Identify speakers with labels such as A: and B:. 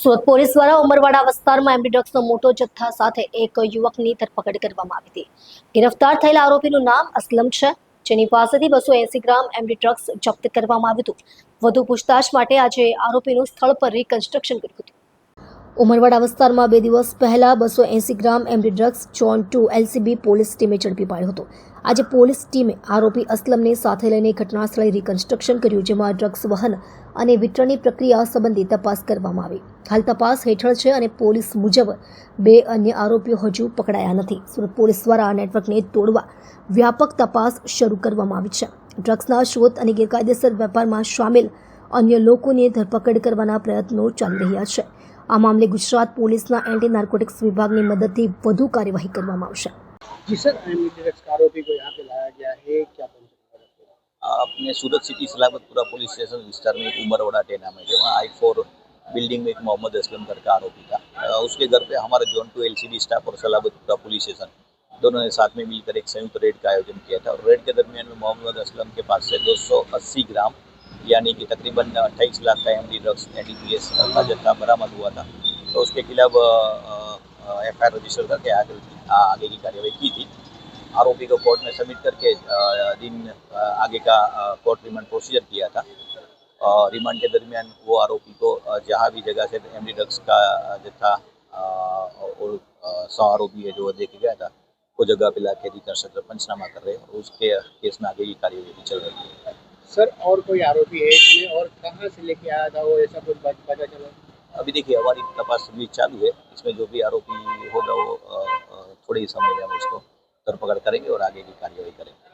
A: Surat police દ્વારા ઉમરવાડા વિસ્તારમાં MD ડ્રગ્સનો મોટો જથ્થા સાથે એક યુવકની ધરપકડ કરવામાં આવી હતી ગિરફ્તાર થયેલા આરોપીનું નામ અસલમ છે જેની પાસેથી બસો એસી ગ્રામ એમડી ડ્રગ્સ જપ્ત કરવામાં આવ્યું હતું વધુ પૂછતાછ માટે આજે આરોપીનું સ્થળ પર રિકન્સ્ટ્રક્શન કર્યું હતું ઉમરવાડા વિસ્તારમાં બે દિવસ પહેલા બસો એંસી ગ્રામ MD drugs zone two LCB police ટીમે ઝડપી પાડ્યો હતો આજે પોલીસ ટીમે આરોપી અસલમને સાથે લઈને ઘટનાસ્થળે રિકન્સ્ટ્રક્શન કર્યું જેમાં ડ્રગ્સ વહન અને વિતરણની પ્રક્રિયા સંબંધી તપાસ કરવામાં આવી હાલ તપાસ હેઠળ છે અને પોલીસ મુજબ બે અન્ય આરોપીઓ હજુ પકડાયા નથી સુરત પોલીસ દ્વારા આ નેટવર્કને તોડવા વ્યાપક તપાસ શરૂ કરવામાં આવી છે ડ્રગ્સના શોધ અને ગેરકાયદેસર વેપારમાં સામેલ અન્ય લોકોની ધરપકડ કરવાના પ્રયત્નો ચાલી રહ્યા છે અમામલે ગુજરાત પોલીસના એન્ટી નાર્કોટિક્સ વિભાગની મદદથી વધુ કાર્યવાહી કરવામાં આવશે
B: જી સર આમીટર એક કારોબી કોયા કે લાયા ગયા એક કે પંચના આપને Surat city Salabatpura police station વિસ્તારમાં એક ઉમરવાડાટે નામ એવા i4 બિલ્ડિંગ મે મોહમદ અસલમ દરગાહોબી તા અસકે દરપે અમારા જોન 2 એલસીબી સ્ટાફ ઓર સલાબતપુરા પોલીસ સ્ટેશન બંનેએ સાથે મળીને એક રેડ કા आयोजन કે થા રેડ કે દરમિયાન મે મોહમદ અસલમ કે પાસ સે 280 ગ્રામ यानी कि तकरीबन अट्ठाईस लाख का एमडी ड्रग्स एस का जत्था बरामद हुआ था तो उसके खिलाफ एफ रजिस्टर करके आगे आगे की कार्यवाही की थी आरोपी को कोर्ट में सबमिट करके दिन आगे का कोर्ट रिमांड प्रोसीजर किया था रिमांड के दरमियान वो आरोपी को जहाँ भी जगह से एम डी ड्रग्स का जत्था सौ आरोपी है जो देखे गया था वो जगह पे के अधिकार सत्र पंचनामा कर रहे हैं उसके केस में आगे की कार्यवाही चल रही है
C: सर और कोई आरोपी है इसमें और कहाँ से लेके आया था वो ऐसा कुछ पता चला
B: अभी देखिए हमारी तपास भी चालू है इसमें जो भी आरोपी होगा वो थोड़े ही समय में हम उसको धरपकड़ करेंगे और आगे की कार्यवाही करेंगे